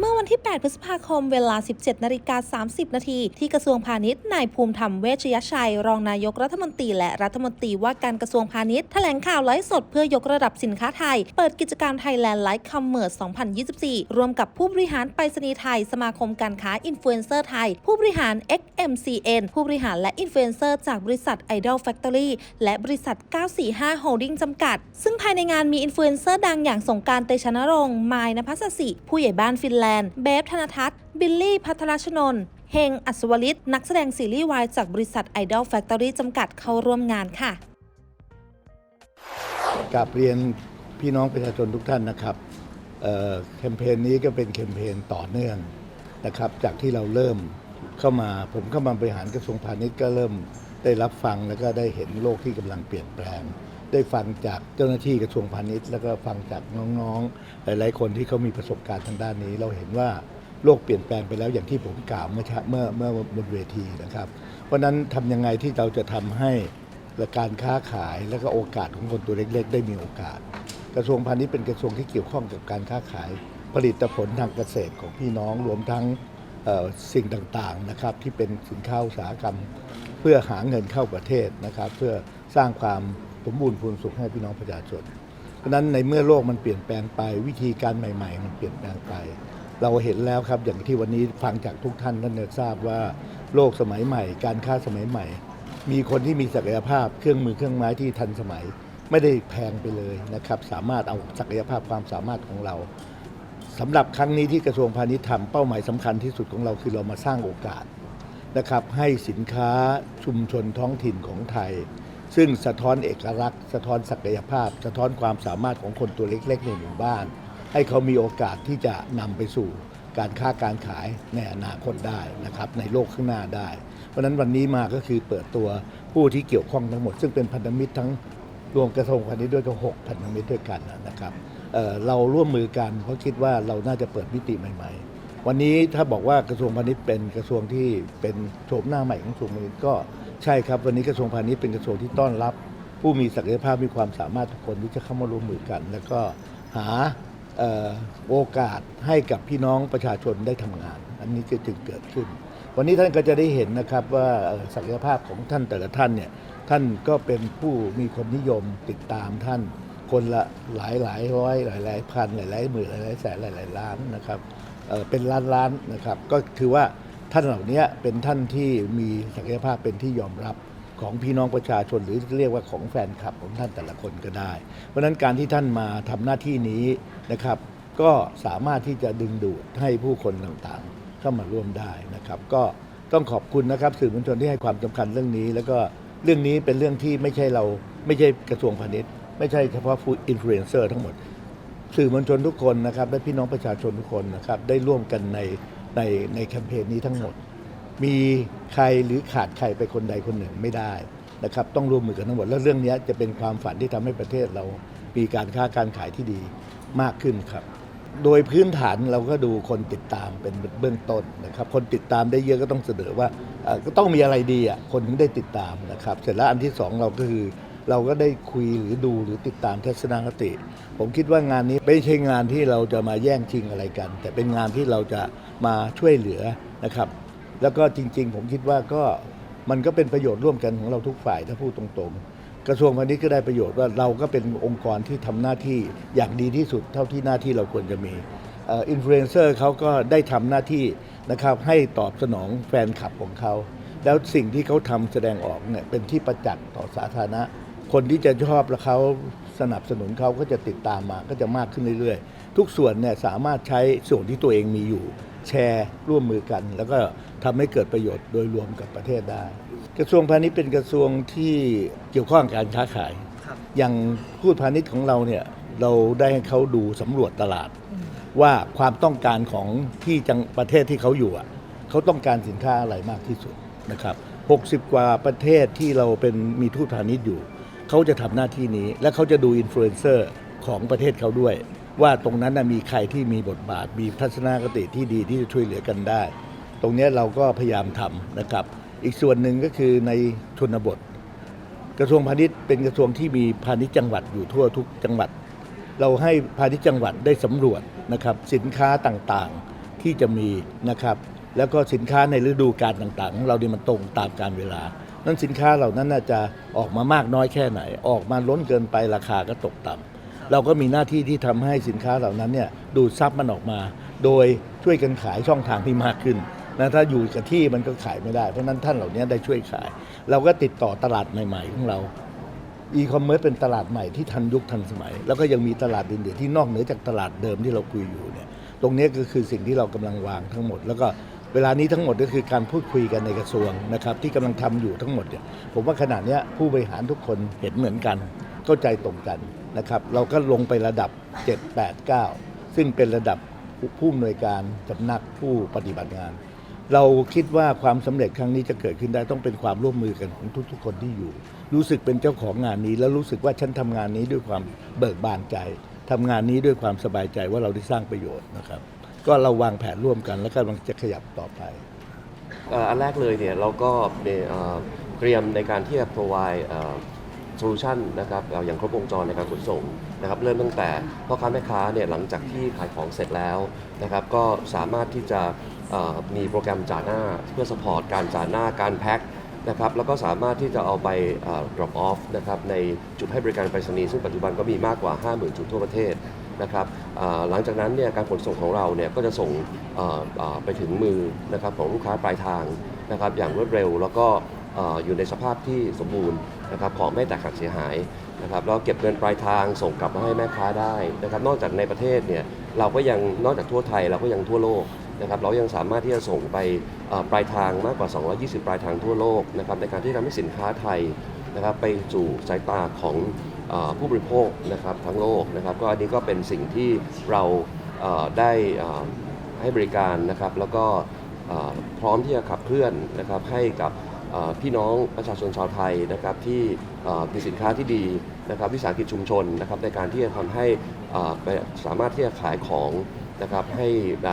เมื่อวันที่ 8 พฤษภาคม เวลา 17 นาฬิกา 30 นาที ที่กระทรวงพาณิชย์ นายภูมิธรรมเวชยชัย รองนายกรัฐมนตรีและรัฐมนตรีว่าการกระทรวงพาณิชย์ แถลงข่าวไลฟ์สดเพื่อยกระดับสินค้าไทย เปิดกิจการมไทยแลนด์ไลฟ์คอมเมอร์ส2024ร่วมกับผู้บริหารไปรษณีย์ไทย สมาคมการค้าอินฟลูเอนเซอร์ไทย ผู้บริหาร XMCN ผู้บริหารและอินฟลูเอนเซอร์จากบริษัท Idol Factory และบริษัท 945 Holding จำกัด ซึ่งภายในงานมีอินฟลูเอนเซอร์ดังอย่างสงการเตชะนรงค์มายนภัสสิ ผู้ใหญ่บ้านฟินแลนด์ เบฟธนทัศน์ บิลลี่พัทรชนน์เฮงอัศวลิต นักแสดงซีรีส์วายจากบริษัท Idol Factory จำกัดเข้าร่วมงานค่ะกราบเรียนพี่น้องประชาชนทุกท่านนะครับแคมเปญนี้ก็เป็นแคมเปญต่อเนื่องนะครับ จากที่เราเริ่มเข้ามาผมเข้ามาบริหารกระทรวงพาณิชย์ก็เริ่มได้รับฟังแล้วก็ได้เห็นโลกที่กำลังเปลี่ยนแปลง ได้ฟังจากเจ้าหน้าที่กระทรวงพาณิชย์ แล้วก็ฟังจากน้องๆ หลาย ๆ คนที่เขามีประสบการณ์ทางด้านนี้ เราเห็นว่าโลกเปลี่ยนแปลงไปแล้วอย่างที่ผมกล่าวเมื่อเมื่อเมื่อบนเวทีนะครับ เพราะนั้นทำยังไงที่เราจะทำให้การค้าขายและก็โอกาสของคนตัวเล็ก ๆ ได้มีโอกาส กระทรวงพาณิชย์เป็นกระทรวงที่เกี่ยวข้องกับการค้าขาย ผลิตผลทางเกษตรของพี่น้องรวมทั้งสิ่งต่างๆนะครับที่เป็นสินค้าอุตสาหกรรม เพื่อหาเงินเข้าประเทศนะครับ เพื่อสร้างความ สมบูรณ์พูนสุขให้พี่น้องประชาชนเพราะฉะนั้นในเมื่อโลกมันเปลี่ยนแปลงไป วิธีการใหม่ ๆ มันเปลี่ยนแปลงไป เราเห็นแล้วครับอย่างที่วันนี้ฟังจากทุกท่านท่านจะทราบว่าโลกสมัยใหม่ การค้าสมัยใหม่ มีคนที่มีศักยภาพเครื่องมือเครื่องไม้ที่ทันสมัย ไม่ได้แพงไปเลยนะครับสามารถเอาศักยภาพความสามารถของเราสำหรับครั้งนี้ที่กระทรวงพาณิชย์ทำเป้าหมายสำคัญที่สุดของเราคือเรามาสร้างโอกาสนะครับให้สินค้าชุมชนท้องถิ่นของไทย ซึ่งสะท้อนเอกลักษณ์ สะท้อนศักยภาพ สะท้อนความสามารถของคนตัวเล็กๆในหมู่บ้าน ให้เขามีโอกาสที่จะนำไปสู่การค้าการขายในอนาคตได้นะครับในโลกข้างหน้าได้ เพราะนั้นวันนี้มาก็คือเปิดตัวผู้ที่เกี่ยวข้องทั้งหมด ซึ่งเป็นพันธมิตรทั้งรวมกระทรวงพาณิชย์ด้วยก็หกพันธมิตรด้วยกันนะครับเเราร่วมมือกันเพราะคิดว่าเราน่าจะเปิดมิติใหม่ ๆ วันนี้ถ้าบอกว่ากระทรวงพาณิชย์เป็นกระทรวงที่เป็นโฉมหน้าใหม่ของกระทรวงพาณิชย์ก็ ใช่ครับ วันนี้กระทรวงพาณิชย์เป็นกระทรวงที่ต้อนรับ ผู้มีศักยภาพมีความสามารถทุกคนที่จะเข้ามาร่วมมือกัน แล้วก็หาออโอกาสให้กับพี่น้องประชาชนได้ทำงาน อันนี้จะจึงเกิดขึ้น วันนี้ท่านก็จะได้เห็นนะครับว่าศักยภาพของท่านแต่ละท่านเนี่ยท่านก็เป็นผู้มีคนนิยมติดตามท่านคนละหลายหลายร้อยหลายหลายพันหลายหลายหมื่นหลายหลายแสนหลายหลายล้านนะครับเเป็นล้านล้านนะครับ ก็ถือว่า ท่านเหล่านี้เป็นท่านที่มีศักยภาพเป็นที่ยอมรับของพี่น้องประชาชนหรือเรียกว่าของแฟนคลับของท่านแต่ละคนก็ได้ เพราะฉะนั้นการที่ท่านมาทำหน้าที่นี้นะครับ ก็สามารถที่จะดึงดูดให้ผู้คนต่างๆ เข้ามาร่วมได้นะครับ ก็ต้องขอบคุณนะครับสื่อมวลชนที่ให้ความสำคัญเรื่องนี้ แล้วก็เรื่องนี้เป็นเรื่องที่ไม่ใช่เราไม่ใช่กระทรวงพาณิชย์ ไม่ใช่เฉพาะฟูดอินฟลูเอนเซอร์ทั้งหมด สื่อมวลชนทุกคนนะครับและพี่น้องประชาชนทุกคนนะครับได้ร่วมกันใน ในในแคมเปญนี้ทั้งหมด มีใครหรือขาดใครไปคนใดคนหนึ่งไม่ได้นะครับต้องร่วมมือกันทั้งหมด แล้วเรื่องนี้จะเป็นความฝันที่ทำให้ประเทศเรามีการค้าการขายที่ดีมากขึ้นครับ โดยพื้นฐานเราก็ดูคนติดตามเป็นเบื้องต้นนะครับ คนติดตามได้เยอะก็ต้องเสนอว่าเอ่อก็ต้องมีอะไรดีอะคนถึงได้ติดตามนะครับ เสร็จแล้วอันที่สองเราก็คือ เราก็ได้คุยหรือดูหรือติดตามทัศนคติ ผมคิดว่างานนี้ไม่ใช่งานที่เราจะมาแย่งชิงอะไรกัน แต่เป็นงานที่เราจะมาช่วยเหลือนะครับ แล้วก็จริง ๆ ผมคิดว่าก็มันก็เป็นประโยชน์ร่วมกันของเราทุกฝ่ายถ้าพูดตรงๆ กระทรวงพาณิชย์ก็ได้ประโยชน์ว่าเราก็เป็นองค์กรที่ทำหน้าที่อย่างดีที่สุดเท่าที่หน้าที่เราควรจะมีอินฟลูเอนเซอร์เขาก็ได้ทำหน้าที่นะครับให้ตอบสนองแฟนคลับของเขา แล้วสิ่งที่เขาทำแสดงออกเนี่ยเป็นที่ประจักษ์ต่อสาธารณะ คนที่จะชอบและเขาสนับสนุนเขาก็จะติดตามมาก็จะมากขึ้นเรื่อยๆ ทุกส่วนเนี่ยสามารถใช้ส่วนที่ตัวเองมีอยู่ แชร์ร่วมมือกัน แล้วก็ทำให้เกิดประโยชน์โดยรวมกับประเทศได้ กระทรวงพาณิชย์เป็นกระทรวงที่เกี่ยวข้องกับการค้าขาย อย่างพูดพาณิชย์ของเราเนี่ยเราได้ให้เขาดูสำรวจตลาด ว่าความต้องการของที่จังประเทศที่เขาอยู่อะเขาต้องการสินค้าอะไรมากที่สุดนะครับ 60 กว่าประเทศที่เราเป็นมีทูตพาณิชย์อยู่ เขาจะทำหน้าที่นี้ และเขาจะดูอินฟลูเอนเซอร์ของประเทศเขาด้วย ว่าตรงนั้นนะมีใครที่มีบทบาท มีทัศนคติที่ดีที่จะช่วยเหลือกันได้ ตรงนี้เราก็พยายามทำนะครับ อีกส่วนหนึ่งก็คือในชนบท กระทรวงพาณิชย์เป็นกระทรวงที่มีพาณิชย์จังหวัดอยู่ทั่วทุกจังหวัด เราให้พาณิชย์จังหวัดได้สำรวจนะครับสินค้าต่างๆที่จะมีนะครับแล้วก็สินค้าในฤดูกาลต่างๆของเราเนี่ยมันตรงตามการเวลา นั้นสินค้าเหล่านั้นน่าจะออกมามากน้อยแค่ไหน ออกมาล้นเกินไปราคาก็ตกต่ำเราก็มีหน้าที่ที่ทำให้สินค้าเหล่านั้นเนี่ยดูดซับมันออกมา โดยช่วยกันขายช่องทางที่มากขึ้นนะถ้าอยู่กับที่มันก็ขายไม่ได้ เพราะนั้นท่านเหล่านี้ได้ช่วยขาย เราก็ติดต่อตลาดใหม่ ๆ ของเราอีคอมเมิร์ซเป็นตลาดใหม่ที่ทันยุคทันสมัย แล้วก็ยังมีตลาดอื่นๆที่นอกเหนือจากตลาดเดิมที่เราคุยอยู่เนี่ยตรงนี้ก็คือสิ่งที่เรากำลังวางทั้งหมด แล้วก็ เวลานี้ทั้งหมดก็คือการพูดคุยกันในกระทรวงนะครับที่กำลังทำอยู่ทั้งหมดเนี่ยผมว่าขณะนี้ผู้บริหารทุกคนเห็นเหมือนกันเข้าใจตรงกันนะครับเราก็ลงไประดับ 7 8 9 ซึ่งเป็นระดับผู้อำนวยการสำนักผู้ปฏิบัติงาน เราคิดว่าความสำเร็จครั้งนี้จะเกิดขึ้นได้ต้องเป็นความร่วมมือกันของทุก ๆ คนที่อยู่ รู้สึกเป็นเจ้าของงานนี้ แล้วรู้สึกว่าฉันทำงานนี้ด้วยความเบิกบานใจทำงานนี้ด้วยความสบายใจว่าเราได้สร้างประโยชน์นะครับ ก็เราวางแผนร่วมกันแล้วก็กำลังจะขยับต่อไป เอ่ออันแรกเลยเนี่ยเราก็เอ่อเตรียมในการที่จะ provide เอ่อ solution นะครับเอ่ออย่างครบวงจรในการขนส่งนะครับเริ่มตั้งแต่พ่อค้าแม่ค้าเนี่ยหลังจากที่ขายของเสร็จแล้วนะครับก็สามารถที่จะเอ่อมีโปรแกรมจ่าหน้าเพื่อ support การจ่าหน้าการแพ็คนะครับแล้วก็สามารถที่จะเอาไปเอ่อ drop off นะครับในจุดให้บริการไปรษณีย์ซึ่งปัจจุบันก็มีมากกว่า 50,000 จุดทั่วประเทศ นะครับหลังจากนั้นเนี่ยการขนส่งของเราเนี่ยก็จะส่งไปถึงมือนะครับของลูกค้าปลายทางนะครับอย่างรวดเร็วแล้วก็อยู่ในสภาพที่สมบูรณ์นะครับของไม่แตกหักเสียหายนะครับแล้วเก็บเงินปลายทางส่งกลับมาให้แม่ค้าได้นะครับนอกจากในประเทศเนี่ยเราก็ยังนอกจากทั่วไทยเราก็ยังทั่วโลกนะครับเรายังสามารถที่จะส่งไปปลายทางมากกว่า 220 ปลายทางทั่วโลกนะครับในการที่ทำให้สินค้าไทยนะครับไปสู่สายตาของ ผู้บริโภคนะครับทั้งโลกนะครับก็อันนี้ก็เป็นสิ่งที่เราได้ให้บริการนะครับ แล้วก็พร้อมที่จะขับเคลื่อนนะครับให้กับพี่น้องประชาชนชาวไทยนะครับที่มีสินค้าที่ดีนะครับวิสาหกิจชุมชนนะครับในการที่จะทำให้ไปสามารถที่จะขายของนะครับให้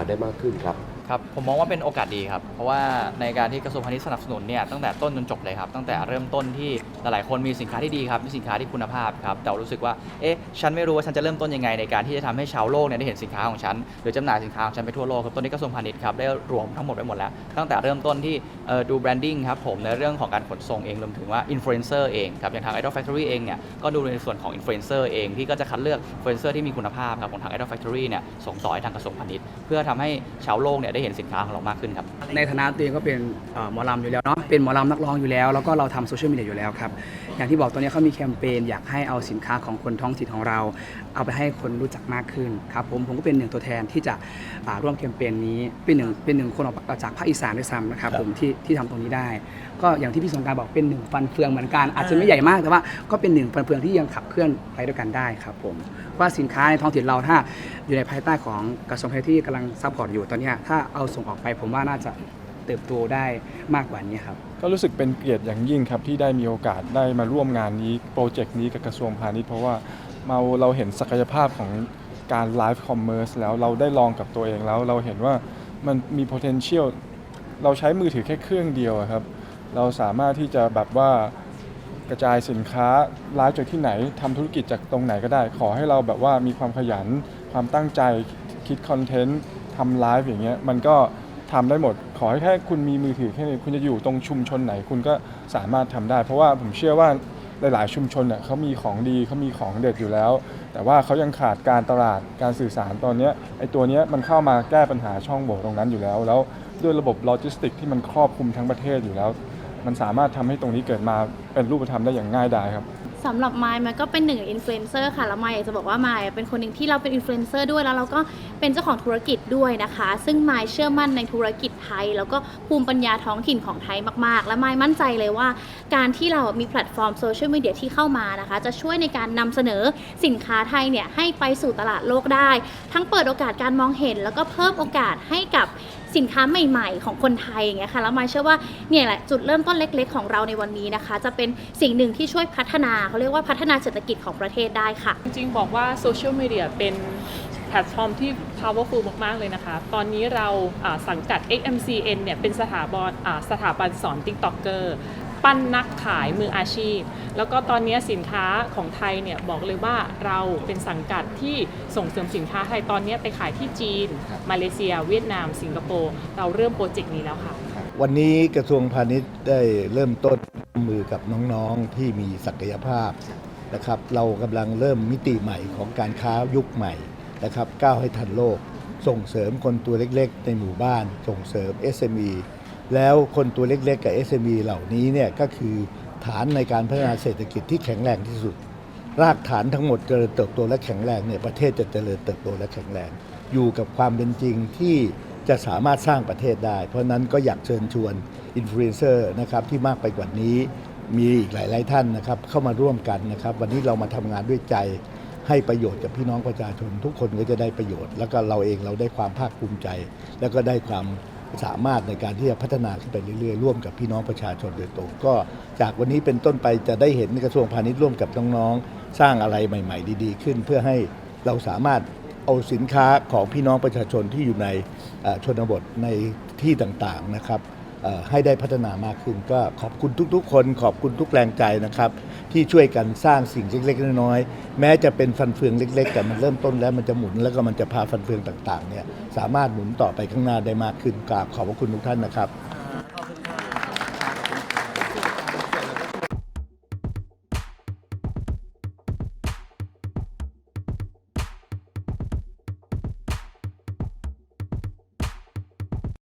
ได้มากขึ้นครับ ครับผมมองว่าเป็นโอกาสดีครับ เพราะว่าในการที่กระทรวงพาณิชย์สนับสนุนเนี่ยตั้งแต่ต้นจนจบเลยครับ ตั้งแต่เริ่มต้นที่หลายๆคนมีสินค้าที่ดีครับมีสินค้าที่คุณภาพครับแต่รู้สึกว่าเอ๊ะฉันไม่รู้ว่าฉันจะเริ่มต้นยังไงในการที่จะทำให้ชาวโลกเนี่ยได้เห็นสินค้าของฉันหรือจำหน่ายสินค้าของฉันไปทั่วโลกครับตอนนี้กระทรวงพาณิชย์ครับได้รวมทั้งหมดไว้หมดแล้ว ตั้งแต่เริ่มต้นที่ดูแบรนดิ้งครับผมในเรื่องของการขนส่งเองรวมถึงว่าอินฟลูเอนเซอร์เองครับอย่างทาง Idol Factory เองเนี่ยก็ดูในส่วนของอินฟลูเอนเซอร์เองที่ก็จะคัดเลือกอินฟลูเอนเซอร์ที่มีคุณภาพครับของทาง Idol Factory เนี่ยส่งต่อให้ทางกระทรวงพาณิชย์เพื่อทำให้ชาวโลกเนี่ยได้เห็นสินค้าของเรามากขึ้นครับในฐานะตัวเองก็เป็นเอ่อหมอลำอยู่แล้วเนาะเป็นหมอลำนักร้องอยู่แล้วแล้วก็เราทำโซเชียลมีเดียอยู่แล้วครับอย่างที่บอกตอนนี้เขามีแคมเปญอยากให้เอาสินค้าของคนท้องถิ่นของเรา เอาไปให้คนรู้จักมากขึ้นครับผมผมก็เป็นหนึ่งตัวแทนที่จะอ่าร่วมแคมเปญนี้เป็นหนึ่งเป็นหนึ่งคนออกจากภาคอีสานด้วยซ้ำนะครับครับผมที่ที่ทำตรงนี้ได้ ก็อย่างที่พี่สงกรารบอกเป็นหนึ่งฟันเฟืองเหมือนกันอาจจะไม่ใหญ่มากแต่ว่าก็เป็นหนึ่งฟันเฟืองที่ยังขับเคลื่อนไปด้วยกันได้ครับผมว่าสินค้าในท้องถิ่นเราถ้าอยู่ในภายใต้ของกระทรวงพาณิชย์ที่กำลังซัพพอร์ตอยู่ตอนเนี้ยถ้าเอาส่งออกไปผมว่าน่าจะเติบโตได้มากกว่านี้ครับ ก็รู้สึกเป็นเกียรติอย่างยิ่งครับที่ได้มีโอกาสได้มาร่วมงานนี้โปรเจกต์นี้กับกระทรวงพาณิชย์เพราะว่าเราเราเห็นศักยภาพของการไลฟ์คอมเมอร์สแล้วเราได้ลองกับตัวเองแล้วเราเห็นว่ามันมี potential เราใช้มือถือแค่เครื่องเดียวครับ เราสามารถที่จะแบบว่ากระจายสินค้าร้านจากที่ไหนทำธุรกิจจากตรงไหนก็ได้ ขอให้เราแบบว่ามีความขยัน ความตั้งใจคิดคอนเทนต์ทำไลฟ์อย่างเงี้ยมันก็ทำได้หมด ขอให้แค่คุณมีมือถือแค่นี้คุณจะอยู่ตรงชุมชนไหนคุณก็สามารถทำได้ เพราะว่าผมเชื่อว่า หลาย ๆ ชุมชนเนี่ยเขามีของดีเขามีของเด็ดอยู่แล้ว แต่ว่าเขายังขาดการตลาดการสื่อสารตอนนี้ไอ้ตัวเนี้ยมันเข้ามาแก้ปัญหาช่องโหว่ตรงนั้นอยู่แล้ว แล้วด้วยระบบโลจิสติกที่มันครอบคลุมทั้งประเทศอยู่แล้ว มันสามารถทำให้ตรงนี้เกิดมาเป็นรูปธรรมได้อย่างง่ายดายครับ สำหรับไมค์มันก็เป็นหนึ่งอินฟลูเอนเซอร์ค่ะ แล้วไมค์อยากจะบอกว่าไมค์เป็นคนหนึ่งที่เราเป็นอินฟลูเอนเซอร์ด้วยแล้วเราก็เป็นเจ้าของธุรกิจด้วยนะคะ ซึ่งไมค์เชื่อมั่นในธุรกิจไทย แล้วก็ภูมิปัญญาท้องถิ่นของไทยมากๆ และไมค์มั่นใจเลยว่า การที่เรามีแพลตฟอร์มโซเชียลมีเดียที่เข้ามานะคะ จะช่วยในการนำเสนอสินค้าไทยเนี่ยให้ไปสู่ตลาดโลกได้ ทั้งเปิดโอกาสการมองเห็น แล้วก็เพิ่มโอกาสให้กับ สินค้าใหม่ๆ ของคนไทยอย่างเงี้ยค่ะแล้วมาเชื่อว่าเนี่ยแหละจุดเริ่มต้นเล็ก ๆ ของเราในวันนี้นะคะ จะเป็นสิ่งหนึ่งที่ช่วยพัฒนาเขาเรียกว่าพัฒนาเศรษฐกิจของประเทศได้ค่ะ จริงๆ บอกว่าโซเชียลมีเดียเป็นแพลตฟอร์มที่ powerful มากๆ เลยนะคะ ตอนนี้เราสังกัด XMCN เนี่ยเป็นสถาบันสถาบันสอน TikToker ปั้นนักขายมืออาชีพ แล้วก็ตอนนี้สินค้าของไทยเนี่ยบอกเลยว่าเราเป็นสังกัดที่ส่งเสริมสินค้าไทยตอนนี้ไปขายที่จีน มาเลเซีย เวียดนาม สิงคโปร์เราเริ่มโปรเจกต์นี้แล้วค่ะวันนี้กระทรวงพาณิชย์ได้เริ่มต้นร่วมมือกับน้องๆที่มีศักยภาพนะครับเรากำลังเริ่มมิติใหม่ของการค้ายุคใหม่นะครับก้าวให้ทันโลก ส่งเสริมคนตัวเล็กๆ ในหมู่บ้าน ส่งเสริม SME แล้วคนตัวเล็กๆกับ SME เหล่านี้เนี่ยก็คือฐานในการพัฒนาเศรษฐกิจที่แข็งแรงที่สุด รากฐานทั้งหมดเจริญเติบโตและแข็งแรงเนี่ยประเทศจะเจริญเติบโตและแข็งแรง อยู่กับความเป็นจริงที่จะสามารถสร้างประเทศได้ เพราะนั้นก็อยากเชิญชวนอินฟลูเอนเซอร์นะครับที่มากไปกว่านี้มีอีกหลาย ๆ ท่านนะครับเข้ามาร่วมกันนะครับ วันนี้เรามาทำงานด้วยใจให้ประโยชน์กับพี่น้องประชาชน ทุกคนก็จะได้ประโยชน์ แล้วก็เราเองเราได้ความภาคภูมิใจ แล้วก็ได้ความ สามารถในการที่จะพัฒนาขึ้นไปเรื่อยๆ ร่วมกับพี่น้องประชาชนโดยตรงก็จากวันนี้เป็นต้นไปจะได้เห็นกระทรวงพาณิชย์ร่วมกับน้องๆสร้างอะไรใหม่ ๆ ดี ๆ ขึ้น เพื่อให้เราสามารถเอาสินค้าของพี่น้องประชาชนที่อยู่ในชนบทในที่ต่างๆนะครับ ให้ได้พัฒนามากขึ้น ก็ขอบคุณทุกๆ คน ขอบคุณทุกแรงใจนะครับ ที่ช่วยกันสร้างสิ่งเล็กๆน้อยๆแม้จะเป็นฟันเฟืองเล็ก ๆ แต่มันเริ่มต้นแล้วมันจะหมุนแล้วก็มันจะพาฟันเฟืองต่างๆเนี่ยสามารถหมุนต่อไปข้างหน้าได้มากขึ้นกราบขอบพระคุณทุกท่านนะครับ